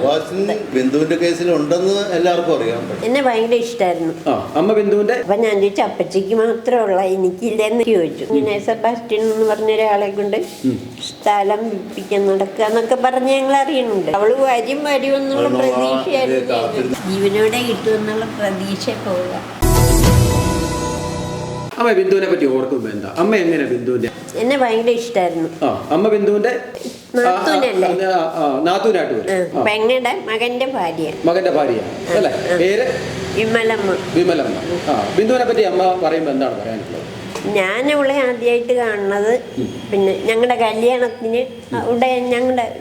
ആവാസിൻ ബിന്ദുവിന്റെ കേസിൽ ഉണ്ടെന്ന് എല്ലാവർക്കും അറിയാം എന്നെ ഭയങ്കര ഇഷ്ടമായിരുന്നു ആ അമ്മ ബിന്ദുവിന്റെ? അപ്പൊ ഞാൻ ചോദിച്ചു അപ്പച്ചിക്ക് മാത്രമുള്ള എനിക്കില്ലെന്ന് ചോദിച്ചു. ഇങ്ങനെ സെബാസ്റ്റ്യൻ എന്ന് പറഞ്ഞ ഒരാളെ കൊണ്ട് സ്ഥലം വിപ്പിക്കാൻ നടക്കുക എന്നൊക്കെ പറഞ്ഞ് ഞങ്ങൾ അറിയുന്നുണ്ട്. അവൾ വരും വരും എന്നുള്ള പ്രതീക്ഷയായിരുന്നു ജീവനോടെ ജീവനോടെ കിട്ടുമെന്നുള്ള പ്രതീക്ഷ പോവുക അമ്മ ബിന്ദുവിനെ പറ്റി ഓർക്കുമ്പോ എന്താ? അമ്മ എങ്ങനെ ബിന്ദുവിന്റെ? എന്നെ ഭയങ്കര ഇഷ്ടായിരുന്നു. ആ അമ്മ ബിന്ദുവിന്റെ? നാത്തൂനായിട്ട് വരും. ആ, മകന്റെ ഭാര്യ മകന്റെ ഭാര്യ അല്ലേ? പേര്? വിമലമ്മ. വിമലമ്മ. ആ ബിന്ദുവിനെ പറ്റി അമ്മ പറയുമ്പോ എന്താണ് പറയാനുള്ളത്? ഞാൻ അവളെ ആദ്യമായിട്ട് കാണുന്നത് പിന്നെ ഞങ്ങളുടെ കല്യാണത്തിന് അവിടെ ഞങ്ങളുടെ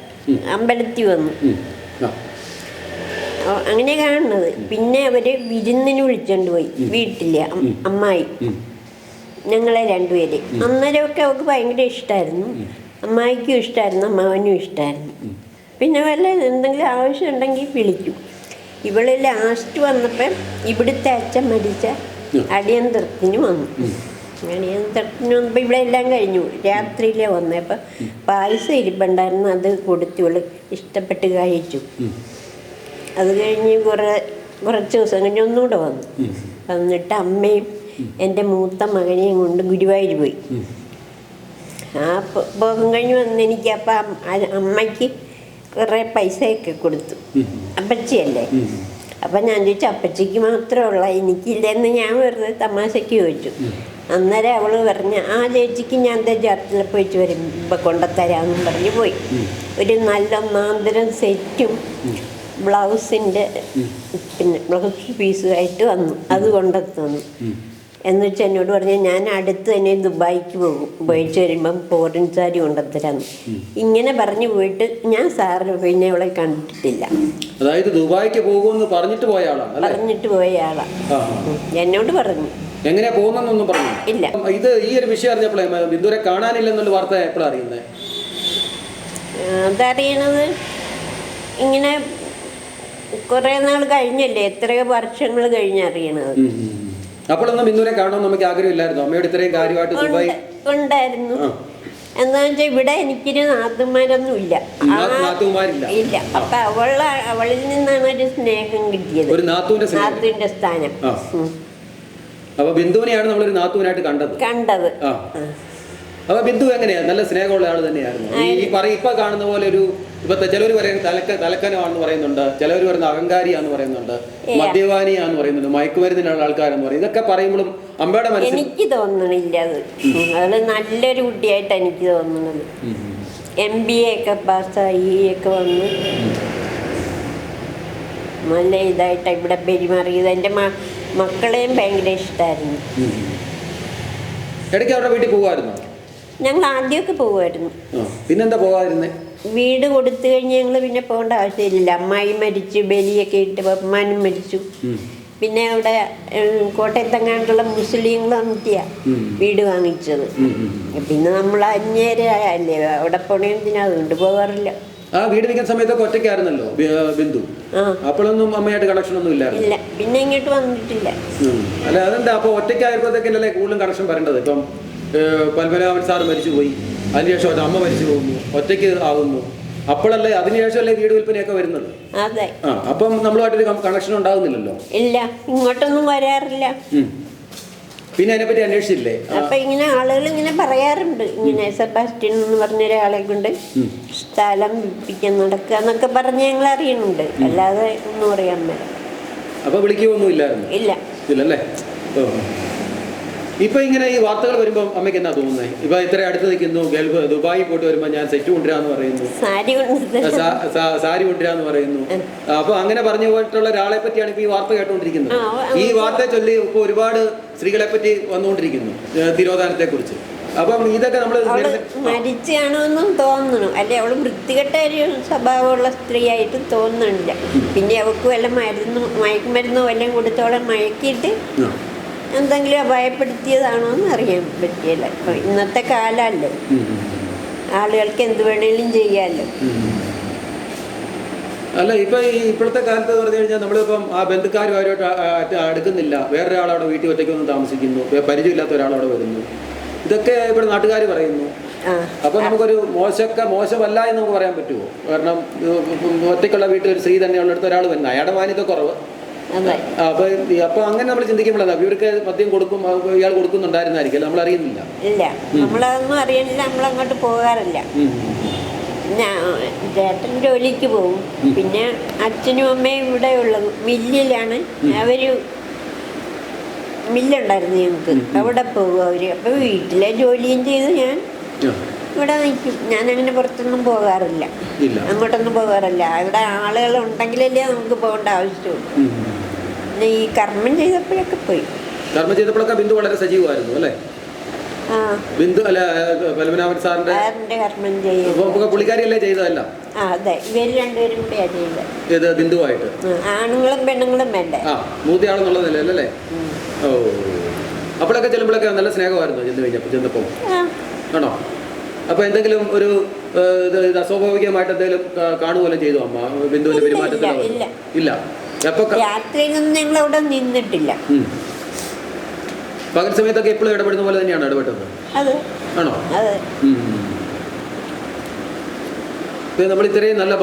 അമ്പലത്തിൽ വന്നു. അങ്ങനെ കാണുന്നത്. പിന്നെ അവർ വിരുന്നിന് വിളിച്ചോണ്ട് പോയി. വീട്ടിലെ അമ്മായി. ഞങ്ങളെ രണ്ടുപേര്. അന്നേരമൊക്കെ അവൾക്ക് ഭയങ്കര ഇഷ്ടമായിരുന്നു അമ്മായിക്കും ഇഷ്ടമായിരുന്നു അമ്മാവനും ഇഷ്ടമായിരുന്നു പിന്നെ വല്ല എന്തെങ്കിലും ആവശ്യം ഉണ്ടെങ്കിൽ വിളിക്കും. ഇവൾ ലാസ്റ്റ് വന്നപ്പം ഇവിടുത്തെ അച്ഛൻ മരിച്ച അടിയന്തരത്തിന് വന്നു. അടിയന്തരത്തിന് വന്നപ്പോൾ ഇവിടെ എല്ലാം കഴിഞ്ഞു. രാത്രിയിലെ വന്നപ്പോൾ പായസം ഇരിപ്പുണ്ടായിരുന്നു. അത് കൊടുത്തു ഇവൾ ഇഷ്ടപ്പെട്ട് കഴിച്ചു. അത് കഴിഞ്ഞ് കുറേ കുറച്ച് ദിവസം കഴിഞ്ഞ് ഒന്നുകൂടെ വന്നു. വന്നിട്ട് അമ്മയും എന്റെ മൂത്ത മകനെയും കൊണ്ട് ഗുരുവായൂർ പോയി. ആ പോകും കഴിഞ്ഞ് വന്ന് എനിക്ക് അപ്പം അമ്മയ്ക്ക് കുറേ പൈസയൊക്കെ കൊടുത്തു. അപ്പച്ചിയല്ലേ? അപ്പം ഞാൻ ചോദിച്ചു അപ്പച്ചിക്ക് മാത്രമേ മാത്രമുള്ള എനിക്കില്ലെന്ന് ഞാൻ വെറുതെ തമാശയ്ക്ക് ചോദിച്ചു. അന്നേരം അവൾ പറഞ്ഞ ആ ചേച്ചിക്ക് ഞാൻ എന്താ ജാത്തിലെ പോയിട്ട് വരും ഇപ്പം കൊണ്ടുത്തരാമെന്നും പറഞ്ഞ് പോയി. ഒരു നല്ല ഒന്നാന്തരം സെറ്റും ബ്ലൗസിന്റെ പിന്നെ ബ്ലൗസ് പീസുമായിട്ട് വന്നു. അത് കൊണ്ടെത്തുന്നു. എന്ന് വെച്ചാൽ എന്നോട് പറഞ്ഞു ഞാൻ അടുത്ത് തന്നെ ദുബായിക്ക് പോകും. ഉപയോഗിച്ച് വരുമ്പം ഫോറിൻ സാരി കൊണ്ടുത്തരാന്ന് ഇങ്ങനെ പറഞ്ഞു പോയിട്ട് ഞാൻ സാറിന് പിന്നെ അവളെ കണ്ടിട്ടില്ല. അതായത് ദുബായിക്ക് പോകുമെന്ന് പറഞ്ഞിട്ട് പോയ ആളാണ് പറഞ്ഞിട്ട് പോയ ആളാ. എന്നോട് പറഞ്ഞു. എങ്ങനെയാ പോകുന്നൊന്നും പറഞ്ഞു. ഇല്ല. ഇത് ഈ ഒരു വിഷയം അറിഞ്ഞപ്പോഴേ ബിന്ദുരെ കാണാനില്ലെന്നുള്ള വാർത്ത എപ്പോഴാണ് അറിയുന്നത് അതറിയണത് ഇങ്ങനെ കുറേ നാൾ കഴിഞ്ഞല്ലേ എത്രയോ വർഷങ്ങൾ കഴിഞ്ഞറിയണത് അപ്പോഴൊന്നും ബിന്ദുവിനെ കാണാൻ നമുക്ക് ആഗ്രഹമില്ലായിരുന്നു. അമ്മയോട് ഇത്രയും കാര്യമായിട്ട് ദുബായി ഉണ്ടായിരുന്നു. എന്താ വെച്ചാൽ ഇവിടെ എനിക്കൊരു നാത്തുമാരൊന്നും ഇല്ല. ഇല്ല. അപ്പൊ അവൾ അവളിൽ നിന്നാണ് ഒരു സ്നേഹം കിട്ടിയത്. ഒരു. നാത്തുവിന്റെ സ്ഥാനം. അപ്പൊ ബിന്ദുവിനെയാണ് നമ്മളൊരു നാത്തുവിനായിട്ട് കണ്ടത്. കണ്ടത്. അപ്പൊ ബിന്ദു എങ്ങനെയാ? നല്ല സ്നേഹമുള്ള ആൾ തന്നെയായിരുന്നു. ഈ- ഈ ഇപ്പൊ കാണുന്ന പോലെ ഒരു ഇപ്പത്തെ ചിലവർ പറയുന്നത് തലക്ക തലക്കനമാണെന്ന് പറയുന്നുണ്ട് ചിലവർ പറയുന്ന അഹങ്കാരിയാന്ന് പറയുന്നുണ്ട് മദ്യപാനിയാന്ന് പറയുന്നുണ്ട് മയക്കുമരുന്നിനുള്ള ആൾക്കാരെന്ന് പറയും ഇതൊക്കെ പറയുമ്പോഴും അമ്മയുടെ മനസ്സിൽ എനിക്ക് തോന്നണില്ല അത്. അത് നല്ലൊരു കുട്ടിയായിട്ട് എനിക്ക് തോന്നുന്നത് എം ബി എ ഒക്കെ പാസ്സായി ഒക്കെ വന്ന് നല്ല ഇതായിട്ട് ഇവിടെ പെരുമാറിയത്. എന്റെ മക്കളെയും ഭയങ്കര ഇഷ്ടമായിരുന്നു ഇടയ്ക്ക് അവരുടെ വീട്ടിൽ പോകുമായിരുന്നു ഞങ്ങൾ ആദ്യമൊക്കെ പോകുമായിരുന്നു പിന്നെന്താ പോകാതിരുന്നേ വീട് കൊടുത്തു കഴിഞ്ഞ് ഞങ്ങൾ പിന്നെ പോകേണ്ട ആവശ്യമില്ല അമ്മായി മരിച്ചു ബലിയൊക്കെ ഇട്ട് പപ്പമാനും മരിച്ചു. പിന്നെ അവിടെ കോട്ടയത്തെങ്ങാണ്ടുള്ള മുസ്ലിങ്ങൾ വന്നിട്ടാ വീട് വാങ്ങിച്ചത്. പിന്നെ നമ്മൾ അന്യരായല്ലേ അവിടെ പോണേ എന്തിനാ അതുകൊണ്ട് പോകാറില്ല ആ വീട് നിൽക്കുന്ന സമയത്തൊക്കെ ഒറ്റയ്ക്കായിരുന്നല്ലോ ബിന്ദു? അപ്പോഴൊന്നും അമ്മയായിട്ട് കണക്ഷൻ ഒന്നും ഇല്ലായിരുന്നു? ഇല്ല. പിന്നെ ഇങ്ങോട്ട് വന്നിട്ടില്ല. അല്ല അതെന്താ? അപ്പോൾ ഒറ്റയ്ക്കായപ്പോഴത്തേക്കല്ലേ കൂടുതലും കണക്ഷൻ വരേണ്ടത്? ഇപ്പം പത്മനാഭൻ സാർ മരിച്ചുപോയി. അതിനുശേഷം ഒരു അമ്മ മരിച്ചു പോകുന്നു ഒറ്റയ്ക്ക് ആകുന്നു. അപ്പോഴല്ലേ അതിനുശേഷമല്ലേ വീട് വിൽപ്പനയൊക്കെ വരുന്നത് അതെ. ആ അപ്പം നമ്മളുമായിട്ടൊരു കണക്ഷൻ ഉണ്ടാകുന്നില്ലല്ലോ. ഇല്ല ഇങ്ങോട്ടൊന്നും വരാറില്ല. പിന്നെ അതിനെപ്പറ്റി അന്വേഷിച്ചില്ലേ? അപ്പൊ ഇങ്ങനെ ആളുകൾ ഇങ്ങനെ പറയാറുണ്ട്. ഇങ്ങനെ സെബാസ്റ്റ്യൻ എന്ന് പറഞ്ഞ ഒരാളെ കൊണ്ട് സ്ഥലം വിൽപ്പിക്കാൻ നടക്കുക എന്നൊക്കെ പറഞ്ഞ് ഞങ്ങൾ അറിയുന്നുണ്ട്. അല്ലാതെ ഒന്നും അറിയാൻ പറ്റില്ല അപ്പൊ വിളിക്കുകയൊന്നും ഇല്ലായിരുന്നു? ഇല്ല. ഇല്ലല്ലേ? ഓ. ഇപ്പൊ ഇങ്ങനെ ഈ വാർത്തകൾ വരുമ്പോൾ അമ്മയ്ക്ക് എന്നാ തോന്നുന്നത് ഇപ്പൊ ഇത്ര അടുത്ത് നിൽക്കുന്നു ഗൾഫ് ദുബായി പോയിട്ട് വരുമ്പോ ഞാൻ സെറ്റ് കൊണ്ടുവരാന്ന് പറയുന്നു. സാരി കൊണ്ടുവരാന്ന് പറയുന്നു. അപ്പൊ അങ്ങനെ പറഞ്ഞു പോയിട്ടുള്ള ഒരാളെ പറ്റിയാണ് ഇപ്പൊ ഈ വാർത്ത കേട്ടോണ്ടിരിക്കുന്നത്. ഈ വാർത്ത ചൊല്ലി ഇപ്പൊ ഒരുപാട് സ്ത്രീകളെ പറ്റി വന്നുകൊണ്ടിരിക്കുന്നു തിരോധാനത്തെ കുറിച്ച് അപ്പം ഇതൊക്കെ നമ്മൾ മരിച്ചാണോന്നും തോന്നണം. അല്ലെ അവൾ വൃത്തികെട്ട ഒരു സ്വഭാവമുള്ള സ്ത്രീ സ്ത്രീയായിട്ട് തോന്നുന്നില്ല. പിന്നെ അവൾക്ക് വല്ല മരുന്നും മയക്കുമരുന്നോ വല്ലതും കൊടുത്തോളം മയക്കിയിട്ട് എന്തെങ്കിലും അപായപ്പെടുത്തിയതാണോ എന്ന് അറിയാൻ പറ്റിയല്ല. ഇന്നത്തെ കാലമല്ലേ ആളുകൾക്ക് എന്ത് വേണേലും ചെയ്യാമല്ലോ അല്ല ഇപ്പൊ ഈ ഇപ്പോഴത്തെ കാലത്ത് പറഞ്ഞു കഴിഞ്ഞാൽ നമ്മളിപ്പം ആ ബന്ധുക്കാരുമായിട്ട് അടുക്കുന്നില്ല. വേറൊരാളവിടെ വീട്ടിൽ ഒറ്റയ്ക്ക് വന്ന് താമസിക്കുന്നു. പരിചയമില്ലാത്ത ഒരാളവിടെ വരുന്നു. ഇതൊക്കെ ഇവിടെ നാട്ടുകാർ പറയുന്നു. അപ്പൊ നമുക്കൊരു മോശക്ക മോശമല്ല എന്ന് നമുക്ക് പറയാൻ പറ്റുമോ? കാരണം ഒറ്റയ്ക്കുള്ള വീട്ടിൽ ഒരു സ്ത്രീ തന്നെയുള്ളിടത്ത് ഒരാൾ വരുന്നത് അയാളുടെ മാന്യത കുറവ്. അപ്പൊ അപ്പോൾ അപ്പൊ അങ്ങനെ നമ്മൾ ചിന്തിക്കുമ്പോഴല്ല ഇവർക്ക് മദ്യം കൊടുക്കും ഇയാൾ കൊടുക്കുന്നുണ്ടായിരുന്നായിരിക്കും. നമ്മൾ അറിയുന്നില്ല. ഇല്ല. നമ്മളതൊന്നും അറിയണില്ല നമ്മളങ്ങോട്ട് പോകാറില്ല. ഉം. ഞാൻ ചേട്ടൻ ജോലിക്ക് പോകും. പിന്നെ അച്ഛനും അമ്മയും ഇവിടെ ഉള്ളത് മില്ലിലാണ്. അവർ മില്ലുണ്ടായിരുന്നു ഞങ്ങൾക്ക്. അവിടെ പോകും അവർ. അപ്പൊ വീട്ടിലെ ജോലിയും ചെയ്ത് ഞാൻ ഇവിടെ നിൽക്കും. ഞാൻ അങ്ങനെ പുറത്തൊന്നും പോകാറില്ല. അങ്ങോട്ടൊന്നും പോകാറില്ല. ഇവിടെ ആളുകൾ ഉണ്ടെങ്കിലല്ലേ നമുക്ക് പോകേണ്ട ആവശ്യമുള്ളൂ. പിന്നെ ഈ കർമ്മം ചെയ്തപ്പോഴൊക്കെ പോയി. കർമ്മം ചെയ്തപ്പോഴൊക്കെ ബിന്ദു വളരെ സജീവമായിരുന്നു അല്ലേ? ബിന്ദു അല്ല പത്മനാഭൻ സാറിന്റെ കർമ്മം അപ്പൊ പുള്ളിക്കാരിയല്ലേ ചെയ്തതല്ല? അതെ ഇവർ രണ്ടുപേരും കൂടിയാണ് ചെയ്തത്. ഇത് ബിന്ദുവായിട്ട്? ആണുങ്ങളും പെണ്ണുങ്ങളും വേണ്ടേ? ആ മൂത്തയാളെന്നുള്ള നിലയിലല്ലേ ഓ. അപ്പോഴൊക്കെ ചെല്ലുമ്പോഴൊക്കെ നല്ല സ്നേഹമായിരുന്നു ചെന്ന് കഴിഞ്ഞപ്പോൾ ചെന്നപ്പോൾ. ആണോ? അപ്പൊ എന്തെങ്കിലും ഒരു അസ്വാഭാവികമായിട്ട് എന്തെങ്കിലും കാണുകയല്ലോ ചെയ്തു അമ്മ? ബിന്ദുവിന്റെ ഇല്ല, പെരുമാറ്റത്തിൽ ഇല്ല, രാത്രിയിലൊന്നും ഞങ്ങൾ അവിടെ നിന്നിട്ടില്ല. പകൽ സമയത്തൊക്കെ എപ്പോഴും ഇടപെടുന്ന പോലെ തന്നെയാണ് ഇടപെട്ടത്? ആണോ? നമ്മൾ ഇത്രയും നല്ല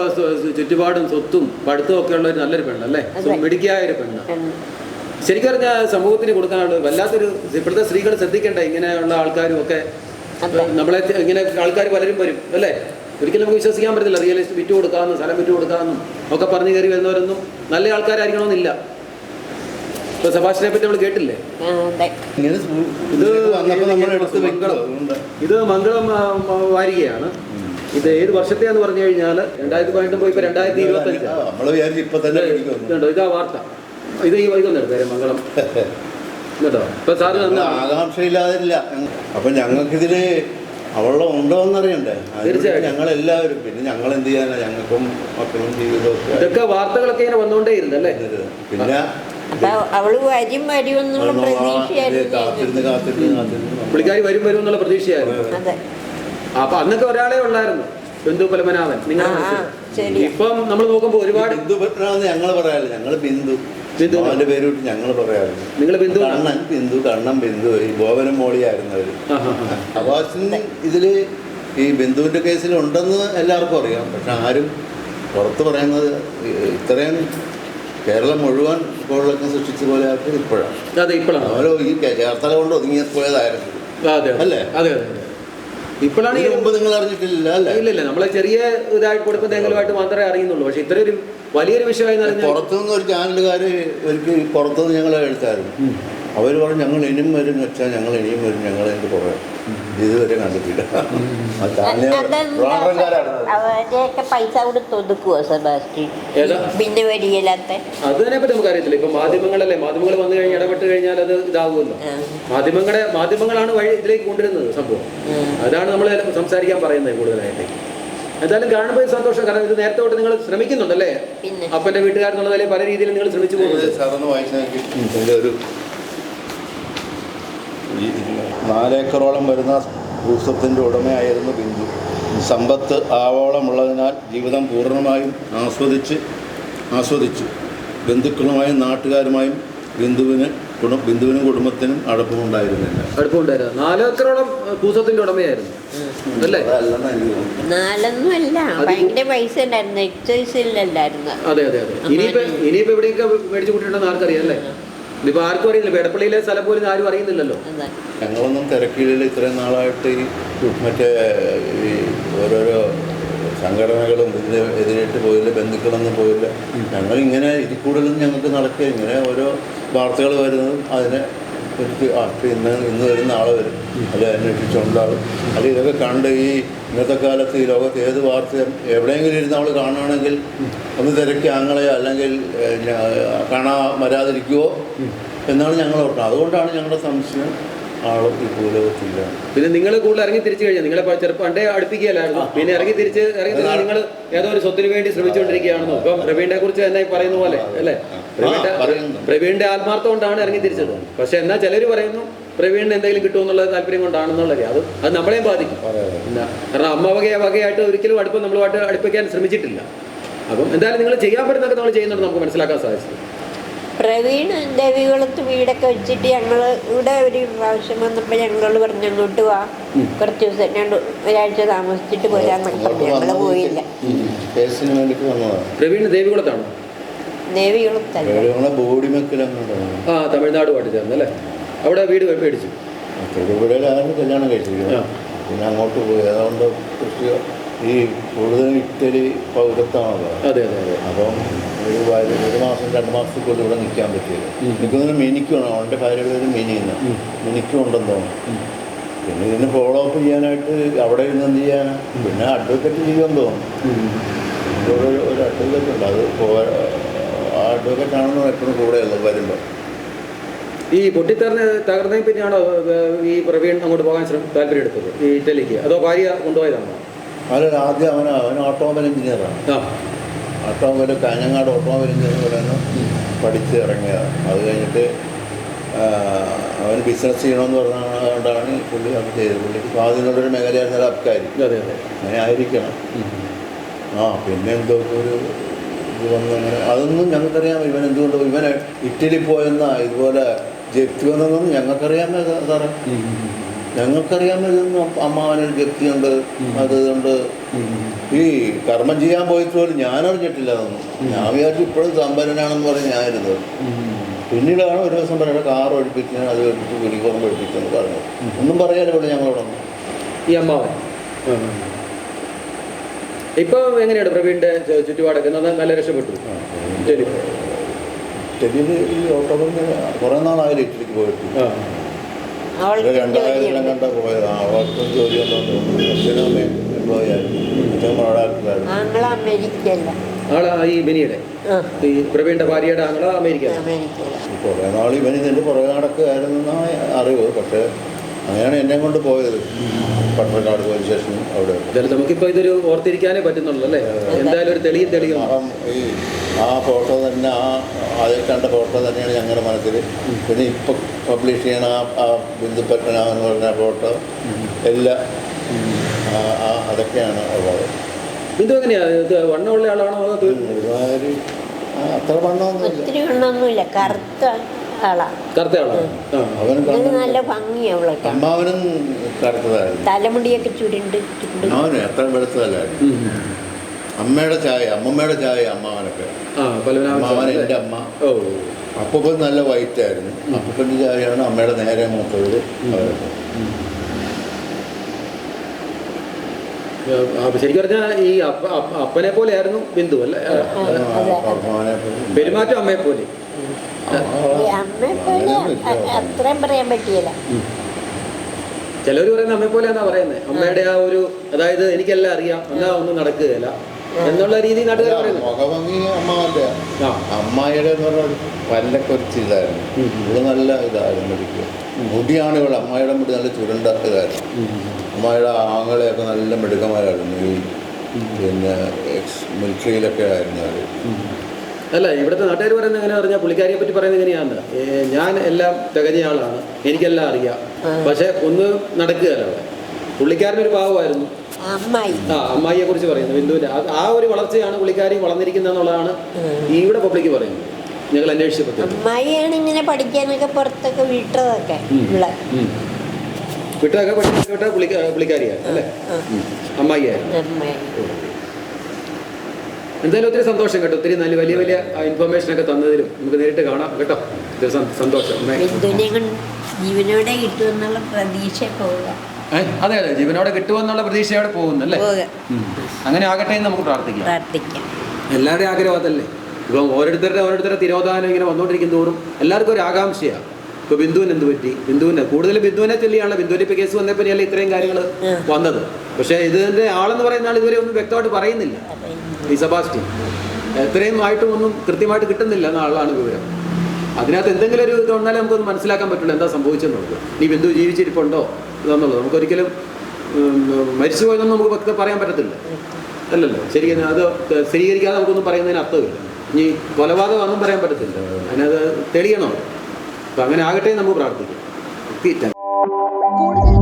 ചുറ്റുപാടും സ്വത്തും പഠിത്തവും ഒക്കെ ഉള്ള ഒരു നല്ലൊരു പെണ്ണല്ലേ. മിടുക്കിയായ ഒരു പെണ്ണ്. പെണ്ണ്. ശരിക്കും പറഞ്ഞാൽ സമൂഹത്തിന് കൊടുക്കാനുള്ള വല്ലാത്തൊരു ഇപ്പോഴത്തെ സ്ത്രീകൾ ശ്രദ്ധിക്കേണ്ട ഇങ്ങനെയുള്ള ആൾക്കാരും ഒക്കെ? നമ്മളെ ഇങ്ങനെ ആൾക്കാർ പലരും വരും അല്ലേ? ഒരിക്കലും നമുക്ക് വിശ്വസിക്കാൻ പറ്റില്ല റിയൽ എസ്റ്റേറ്റ് വിറ്റ് കൊടുക്കാമെന്നും സ്ഥലം വിറ്റ് കൊടുക്കാമെന്നും ഒക്കെ പറഞ്ഞു കയറി വരുന്നവരൊന്നും നല്ല ആൾക്കാരായിരിക്കണമെന്നില്ല. ഇപ്പൊ സഭാഷിനെ പറ്റി നമ്മൾ കേട്ടില്ലേ? ഇത്. ഇത് മംഗളം. വാരികയാണ്. ഇത് ഏത് വർഷത്തെയാന്ന് പറഞ്ഞു കഴിഞ്ഞാൽ രണ്ടായിരത്തി പതിനെട്ട് പോയി ഇപ്പൊ രണ്ടായിരത്തി ഇരുപത്തി അഞ്ച് ഇതാ വാർത്ത. ഇത് ഈ വൈകുന്നേരം എടുത്തേരെ മംഗളം. കേട്ടോ? ഇപ്പൊ സാറ് ആകാംക്ഷയില്ലാതില്ല. അപ്പൊ ഞങ്ങൾക്കിതിൽ അവളുടെ ഉണ്ടോ എന്നറിയണ്ടേ തീർച്ചയായും. തീർച്ചയായിട്ടും. ഞങ്ങളെല്ലാവരും പിന്നെ ഞങ്ങൾ എന്ത് ചെയ്യാനാ? ഞങ്ങൾക്കും മക്കളും ജീവിതവും ഇതൊക്കെ വാർത്തകളൊക്കെ ഇങ്ങനെ വന്നുകൊണ്ടേ ഇരുന്നല്ലേ? പിന്നെ അവൾ വരും വരും എന്നുള്ള പ്രതീക്ഷയായിരുന്നു കാത്തിരുന്ന് കാത്തിരുന്ന് കാത്തിരുന്ന് പുള്ളിക്കാരി വരും വരും എന്നുള്ള പ്രതീക്ഷയായിരുന്നു. അതെ അപ്പൊ അന്നൊക്കെ ഒരാളെ ഉള്ളായിരുന്നു ബന്ധു പലമനാവൻ ശരിയാ. ഇപ്പം നമ്മൾ നോക്കുമ്പോൾ ഒരുപാട് ബിന്ദു പത്മനാഭെന്ന് ഞങ്ങൾ പറയാറില്ല. ഞങ്ങൾ ബിന്ദു. ബിന്ദു. അവന്റെ പേര് വിട്ട് ഞങ്ങൾ പറയാറുണ്ട് നിങ്ങൾ ബിന്ദു കണ്ണൻ ബിന്ദു കണ്ണൻ ബിന്ദു ഈ ബോവനം മോളിയായിരുന്നു അവർ. അവാസിന് ഇതിൽ ഈ ബിന്ദുവിന്റെ കേസിൽ ഉണ്ടെന്ന് എല്ലാവർക്കും അറിയാം പക്ഷെ ആരും പുറത്ത് പറയുന്നത് ഇത്രയും കേരളം മുഴുവൻ കോളിളക്കം സൃഷ്ടിച്ച പോലെ ആർക്കും ഇപ്പോഴാണ് അതെ ഇപ്പോഴാണ് ഓരോ ഈ ചേർത്തല കൊണ്ട് ഒതുങ്ങി പോയതായിരുന്നു അതെ അല്ലേ? അതെ അതെ. ഇപ്പോഴാണ് നിങ്ങൾ അറിഞ്ഞിട്ടില്ല ഇല്ല ഇല്ല നമ്മളെ ചെറിയ ഇതായിട്ട് കൊടുക്കുന്നതെങ്കിലുമായിട്ട് മാത്രമേ അറിയുന്നുള്ളൂ. പക്ഷെ ഇത്ര ഒരു വലിയൊരു വിഷയമായി പുറത്തുനിന്ന് ഒരു ചാനലുകാർ ഒരിക്കൽ പുറത്തുനിന്ന് ഞങ്ങളെ എടുത്തായിരുന്നു അവർ പറഞ്ഞു ഞങ്ങൾ ഇനിയും വരും വെച്ചാൽ ഞങ്ങൾ ഇനിയും വരും ഞങ്ങൾ എനിക്ക് പറയാം ഇതുവരെ കണ്ടിട്ടില്ല. അവരെയൊക്കെ പൈസ കൊടുത്ത് ഒതുക്കുവോ സെബാസ്റ്റ്യൻ? ഏതാ? പിന്നെ വരികയില്ലാത്ത അതിനെ പറ്റി നമുക്ക് അറിയത്തില്ല ഇപ്പൊ മാധ്യമങ്ങളല്ലേ മാധ്യമങ്ങൾ വന്നു കഴിഞ്ഞാൽ ഇടപെട്ട് കഴിഞ്ഞാൽ അത് ഇതാകുമല്ലോ മാധ്യമങ്ങളെ മാധ്യമങ്ങളാണ് വഴി ഇതിലേക്ക് കൊണ്ടുവരുന്നത് സംഭവം. അതാണ് നമ്മൾ സംസാരിക്കാൻ പറയുന്നത് കൂടുതലായിട്ട്. എന്തായാലും കാണുമ്പോൾ സന്തോഷം. കാരണം ഇത് നേരത്തെ തൊട്ട് നിങ്ങൾ ശ്രമിക്കുന്നുണ്ടല്ലേ? അപ്പന്റെ വീട്ടുകാരെന്നുള്ള നിലയിൽ പല രീതിയിൽ നിങ്ങൾ ശ്രമിച്ചു പോകുന്നത് സാറൊന്ന് വായിച്ചു ഒരു ഈ നാലേക്കറോളം വരുന്ന ഭൂസ്വത്തിന്റെ ഉടമയായിരുന്നു ബിന്ദു. സമ്പത്ത് ആവോളമുള്ളതിനാൽ ജീവിതം പൂർണമായും ആസ്വദിച്ച് ആസ്വദിച്ചു. ബന്ധുക്കളുമായും നാട്ടുകാരുമായും ബിന്ദുവിന് കുടും ബിന്ദുവിനും കുടുംബത്തിനും അടുപ്പമുണ്ടായിരുന്നില്ല. അടുപ്പമുണ്ടായിരുന്നു. നാലേക്കറോളം ഭൂസ്വത്തിന്റെ ഉടമയായിരുന്നു. അല്ലേ? നാലൊന്നുമല്ല. ഭയങ്കര പൈസ ഉണ്ടായിരുന്നു. എക്സൈസിലല്ലായിരുന്നു അതെ അതെ അതെ. ഇനിയിപ്പോ ഇനിയിപ്പോ എവിടെയൊക്കെ മേടിച്ചു കൂട്ടിയിട്ടുണ്ടെന്ന് ആർക്കറിയാം അല്ലേ? ഇതിപ്പോ ആർക്കും അറിയില്ല. എടപ്പള്ളിയിലെ സ്ഥലം പോലും ആരും അറിയുന്നില്ലല്ലോ. ഞങ്ങളൊന്നും തിരക്കില്ല ഇത്രയും നാളായിട്ട് ഈ മറ്റേ ഈ ഓരോരോ സംഘടനകളും ഇതിന് എതിരായിട്ട് പോയില്ല ബന്ധുക്കളൊന്നും പോയില്ല. ഞങ്ങൾ ഇങ്ങനെ ഇതിൽ കൂടുതലും ഞങ്ങൾക്ക് നടക്കുക ഇങ്ങനെ ഓരോ വാർത്തകൾ വരുന്നതും അതിനെ കുറിച്ച് ആ ഇന്ന് ഇന്ന് വരുന്ന ആൾ വരും. അത് അന്വേഷിച്ചുണ്ടാവും അത് ഇതൊക്കെ കണ്ട് ഈ ഇന്നത്തെ കാലത്ത് ഈ ലോകത്ത് ഏത് വാർത്തയും എവിടെയെങ്കിലും ഇരുന്ന് അവൾ കാണുകയാണെങ്കിൽ ഒന്ന് തിരക്കി ആങ്ങളെയോ അല്ലെങ്കിൽ കാണാൻ വരാതിരിക്കുമോ എന്നാണ് ഞങ്ങൾ ഓർക്കുന്നത് അതുകൊണ്ടാണ് ഞങ്ങളുടെ സംശയം. ആളും ഈ പിന്നെ നിങ്ങൾ കൂടുതൽ ഇറങ്ങി തിരിച്ചു കഴിഞ്ഞാൽ നിങ്ങളെ ചെറുപ്പം പണ്ടേ അടുപ്പിക്കുകയല്ലായിരുന്നു. പിന്നെ ഇറങ്ങി തിരിച്ച് ഇറങ്ങി തിരിച്ച് നിങ്ങൾ ഏതോ ഒരു സ്വത്തിന് വേണ്ടി ശ്രമിച്ചുകൊണ്ടിരിക്കുകയാണെന്നോ? ഇപ്പം പ്രവീണിനെ കുറിച്ച് തന്നെ പറയുന്ന പോലെ അല്ലേ? പ്രവീണിന്റെ ആത്മാർത്ഥം കൊണ്ടാണ് ഇറങ്ങി തിരിച്ചത്. പക്ഷെ എന്നാൽ ചിലർ പറയുന്നു പ്രവീണിന് എന്തെങ്കിലും കിട്ടുമെന്നുള്ള താല്പര്യം കൊണ്ടാണെന്നുള്ളത് അത് അത് നമ്മളെയും ബാധിക്കും. കാരണം അമ്മ വകയ വകയായിട്ട് ഒരിക്കലും അടുപ്പം നമ്മളുമായിട്ട് അടുപ്പിക്കാൻ ശ്രമിച്ചിട്ടില്ല. അപ്പം എന്തായാലും നിങ്ങൾ ചെയ്യാൻ പറ്റുന്നൊക്കെ നമ്മൾ ചെയ്യുന്നുണ്ട് നമുക്ക് മനസ്സിലാക്കാൻ സാധിച്ചത്. പ്രവീൺ ദേവികുളത്ത് വീടൊക്കെ വെച്ചിട്ട് ഞങ്ങൾ ഇവിടെ ഒരു പ്രാവശ്യം വന്നപ്പോൾ ഞങ്ങൾ പറഞ്ഞു അങ്ങോട്ട് വാ. കുറച്ച് ദിവസം രണ്ട് ഒരാഴ്ച താമസിച്ചിട്ട് പോരാന്നൊക്കെ പറഞ്ഞു ഞങ്ങൾ പോയില്ല. പ്രവീൺ ദേവികുളത്താണ് ദേവികുളത്തല്ല ആ തമിഴ്നാടുമായിട്ട് ചേർന്ന് അല്ലേ അവിടെ വീട് മേടിച്ചു. തൊടുപുഴയിലാണ് കല്യാണം കഴിച്ചിരിക്കുന്നത്. പിന്നെ അങ്ങോട്ട് പോയി. അതുകൊണ്ട് കൃഷി ഈ കൂടുതൽ ഇറ്റലി പൗരത്വമാണല്ലോ അതെ അതെ അതെ. അപ്പം ഒരു ഒരു മാസം രണ്ട് മാസത്തേക്കുള്ളിൽ ഇവിടെ നിൽക്കാൻ പറ്റിയത്. നിൽക്കുന്നതിന് മിനിക്കണം അവന്റെ ഭാര്യയുടെ പേര് മിനിന്ന് മിനിക്കും ഉണ്ടെന്ന് തോന്നുന്നു. പിന്നെ ഇതിന് ഫോളോ അപ്പ് ചെയ്യാനായിട്ട് അവിടെ ഇരുന്ന് എന്ത് ചെയ്യാനാ? പിന്നെ അഡ്വക്കേറ്റ് ചെയ്യുമെന്ന് തോന്നുന്നു. ഇവിടെ ഒരു അഡ്വക്കേറ്റ് ഉണ്ട്. അത് ആ അഡ്വക്കേറ്റ് ആണെന്ന് എപ്പോഴും കൂടെയുള്ളത് വരുമ്പോൾ ഈ പൊട്ടിത്തറിന് തകർന്നതിൽ പിന്നെയാണോ ഈ പ്രവീൺ അങ്ങോട്ട് പോകാൻ ശ്രമം താല്പര്യം എടുത്തത് ഈ ഇറ്റലിക്ക്? അതോ ഭാര്യ കൊണ്ടുപോയതാണോ? അല്ല ആദ്യം അവൻ അവൻ ഓട്ടോമൊബൈൽ എഞ്ചിനീയറാണ് ഓട്ടോമൊബൈൽ കാഞ്ഞങ്ങാട് ഓട്ടോമൊബൈൽ എഞ്ചിനീയർ പറയുന്നു പഠിച്ച് ഇറങ്ങിയതാണ്. അത് കഴിഞ്ഞിട്ട് അവൻ ബിസിനസ് ചെയ്യണമെന്ന് പറഞ്ഞുകൊണ്ടാണ് പുള്ളി അത് ചെയ്തത്. പുള്ളിക്ക് സ്വാധീനമുള്ളൊരു മേഖലയായിരുന്നാലും അബ്കാരി. അതെ അതെ അങ്ങനെ ആയിരിക്കണം. ആ പിന്നെ എന്തോ ഒരു ഇത് വന്നു അങ്ങനെ അതൊന്നും ഞങ്ങൾക്കറിയാം ഇവൻ എന്തുകൊണ്ട് ഇവൻ ഇറ്റലി പോയെന്ന ഇതുപോലെ ജപ്തി വന്നതൊന്നും ഞങ്ങൾക്കറിയാമോ സാറേ. ഞങ്ങൾക്കറിയാമോ ഇതൊന്നും അമ്മാവനൊരു ജപ്തിയുണ്ട് അത് ഇതുണ്ട് ഈ കർമ്മം ചെയ്യാൻ പോയിട്ട് പോലും ഞാൻ അറിഞ്ഞിട്ടില്ല അതൊന്നും. ഞാൻ വിചാരിച്ചു ഇപ്പോഴും സമ്പന്നനാണെന്ന് പറഞ്ഞ് ഞാനിരുന്നത് പിന്നീടാണ് ഒരു ദിവസം പറയുന്നത് കാർ ഒഴിപ്പിച്ച് അത് ഒഴിപ്പിച്ച് കുടിക്കുറം ഒഴിപ്പിച്ചെന്ന് പറഞ്ഞു. ഒന്നും പറയാനില്ല ഇവിടെ ഞങ്ങളോടൊന്നും. ഈ അമ്മാവൻ. ഇപ്പൊ എങ്ങനെയാണ് പ്രവീണിന്റെ ചുറ്റുപാടൊക്കെ? നല്ല രക്ഷപ്പെട്ടു. ടെലിവിൽ ഈ ഓട്ടോമൊബൈൽ കുറേ നാളായാലും ഇറ്റലിക്ക് പോയിട്ട്. രണ്ടായിരത്തിലും കണ്ട പോയത്. അവർക്കും ജോലി ഉണ്ടോന്ന് തോന്നുന്നു. അച്ഛനും അമ്മയും എംപ്ലോയി ആയിരുന്നു. അച്ഛൻ അവിടെ ആങ്ങള അമേരിക്കയല്ല. ആളാ ഈ ബെനിയുടെ ആ. ഈ പ്രവീണിന്റെ ഭാര്യയുടെ ആങ്ങള അമേരിക്ക കുറേ നാൾ പുറകെ അറിവ്. പക്ഷേ അങ്ങനെയാണ് എന്നെ കൊണ്ട് പോയത്. പട്ടണക്കാട് പോലീസ് സ്റ്റേഷനും അവിടെ. എന്തായാലും നമുക്കിപ്പോ ഇതൊരു ഓർത്തിരിക്കാനേ പറ്റുന്നുള്ളൂ അല്ലേ എന്തായാലും ഒരു തെളിയും തെളിയും. ഈ ആ ഫോട്ടോ തന്നെ ആ ആദ്യം കണ്ട ഫോട്ടോ തന്നെയാണ് ഞങ്ങളുടെ മനസ്സിൽ പിന്നെ ഇപ്പം പബ്ലിഷ് ചെയ്യണ ആ ആ ബിന്ദുപത്മനാഭൻ എന്ന് പറഞ്ഞ ഫോട്ടോ എല്ലാം ആ- ആ അതൊക്കെയാണ് ഉള്ളത്. ബിന്ദു എങ്ങനെയാ? ഇത് വണ്ണമുള്ള ആളാണോ അതോ തു- ഒരുമാതിരി ആ, അത്ര വണ്ണമൊന്നുമില്ല. ഒത്തിരി എണ്ണമൊന്നുമില്ല കറുത്ത ആളാണ് നല്ല ഭംഗിയാ അവളൊക്കെ. അമ്മാവനും കറുത്തതായിരുന്നു. തലമുടിയൊക്കെ ചുരുണ്ട് എത്ര വെളുത്തതല്ലായിരുന്നു. അമ്മയുടെ ചായ അമ്മമ്മയുടെ ചായ അമ്മാവനൊക്കെ. അമ്മാവൻ എന്റെ അമ്മ. ഓ. അപ്പൂപ്പൻ നല്ല വൈറ്റ് ആയിരുന്നു. അപ്പൂപ്പന്റെ ചായയാണ് അമ്മയുടെ നേരെ മൂത്തവര് അവരൊക്കെ. ശരിക്കും പറഞ്ഞാൽ ഈ അപ്പ അപ്പ- അപ്പനെ പോലെ ആയിരുന്നു ബിന്ദു അല്ലേ പെരുമാറ്റം അമ്മയെ പോലെ അത്രയും പറയാൻ പറ്റിയില്ല. ചിലർ പറയുന്ന അമ്മയെ പോലെയാന്നാ പറയുന്നത് അമ്മയുടെ ആ ഒരു അതായത് എനിക്കെല്ലാം അറിയാം എന്നാ ഒന്നും നടക്കുകയില്ല എന്നുള്ള രീതി നാട്ടുകാർ പറയുന്നത് മുഖഭംഗി അമ്മായിയുടെ എന്ന് പറഞ്ഞാൽ പല്ലൊക്കെ ഒരു ഇതായിരുന്നു. ഇത് നല്ല ഇതായിരുന്നു മുടിക്ക് മുടിയാണ് ഇവിടെ അമ്മായിയുടെ മുടി നല്ല ചുരുണ്ട ഇതായിരുന്നു. അമ്മായിയുടെ ആങ്ങളെയൊക്കെ നല്ല മിടുക്കന്മാരായിരുന്നു. ഈ പിന്നെ എക്സ് മിലിറ്ററിയിലൊക്കെ ആയിരുന്നു അവർ അല്ല ഇവിടുത്തെ നാട്ടുകാർ പറയുന്നത് എങ്ങനെ പറഞ്ഞാൽ പുള്ളിക്കാരിയെ പറ്റി പറയുന്നത് എങ്ങനെയാണ് ഞാൻ എല്ലാം തികഞ്ഞ ആളാണ്. എനിക്കെല്ലാം അറിയാം. പക്ഷെ ഒന്ന് നടക്കുകയല്ല അവിടെ. പുള്ളിക്കാരനൊരു പാവമായിരുന്നു. ആ അമ്മായിയെ കുറിച്ച് പറയുന്നു. ബിന്ദുവിന്റെ ആ- ഒരു വളർച്ചയാണ് പുള്ളിക്കാരി വളർന്നിരിക്കുന്നത് എന്നുള്ളതാണ് ഇവിടെ പബ്ലിക് പറയുന്നത്. ഞങ്ങൾ അന്വേഷിച്ചപ്പോൾ അമ്മായിയാണ് ഇങ്ങനെ പഠിക്കാനൊക്കെ പുറത്തൊക്കെ വിട്ടതൊക്കെ ഇവിടെ വിട്ടൊക്കെ പഠിച്ചു വിട്ട പുള്ളിക്കാരിയാണ് അല്ലേ. അമ്മായിയായിരുന്നു. അമ്മായി. എന്തായാലും ഒത്തിരി സന്തോഷം കേട്ടോ. ഒത്തിരി നല്ല വലിയ വലിയ ഇൻഫർമേഷൻ ഒക്കെ തന്നതിലും നമുക്ക് നേരിട്ട് കാണാം കേട്ടോ. ഒത്തിരി സന്തോഷം. ജീവനോടെ കിട്ടുമെന്നുള്ള പ്രതീക്ഷ പോവുക അതെ അതെ. ജീവനോടെ കിട്ടുമെന്നുള്ള പ്രതീക്ഷയോടെ പോകുന്നല്ലേ? അങ്ങനെ ആകട്ടെ എന്ന് നമുക്ക് പ്രാർത്ഥിക്കാം. പ്രാർത്ഥിക്കാം. എല്ലാവരുടെയും ആഗ്രഹം അതല്ലേ? ഇപ്പം ഓരോരുത്തരുടെ ഓരോരുത്തരുടെ തിരോധാനം ഇങ്ങനെ വന്നുകൊണ്ടിരിക്കും തോറും എല്ലാവർക്കും ഒരു ആകാംക്ഷയാണ് ഇപ്പോൾ ബിന്ദുവിന് എന്ത് പറ്റി? ബിന്ദുവിന് കൂടുതൽ ബിന്ദുവിനെ ചൊല്ലിയാണല്ലോ ബിന്ദുവിന് ഇപ്പോൾ കേസ് വന്നപ്പോൾ തന്നെയല്ലേ ഇത്രയും കാര്യങ്ങൾ വന്നത്? പക്ഷേ ഇതിന്റെ ആളെന്ന് പറയുന്ന ആൾ ഇതുവരെ ഒന്നും വ്യക്തമായിട്ട് പറയുന്നില്ല. ഈ സെബാസ്റ്റ്യൻ എത്രയും ആയിട്ടും ഒന്നും കൃത്യമായിട്ട് കിട്ടുന്നില്ല എന്ന വിവരം. അതിനകത്ത് എന്തെങ്കിലും ഒരു ഇത് വന്നാലേ നമുക്കൊന്ന് മനസ്സിലാക്കാൻ പറ്റുള്ളൂ എന്താ സംഭവിച്ചെന്ന് നമുക്ക് നീ ബിന്ദു ജീവിച്ചിരിപ്പുണ്ടോ? ഇതെന്നുള്ളത് നമുക്കൊരിക്കലും ഉം, നമുക്ക് വ്യക്തം പറയാൻ പറ്റത്തില്ല. അല്ലല്ലോ ശരി അത് സ്ഥിരീകരിക്കാതെ നമുക്കൊന്നും പറയുന്നതിന് അർത്ഥമില്ല. ഇനി കൊലപാതകമൊന്നും പറയാൻ പറ്റത്തില്ല. അതിനത് തെളിയണോ. അപ്പം അങ്ങനെ ആകട്ടെ നമുക്ക് പ്രാർത്ഥിക്കാം.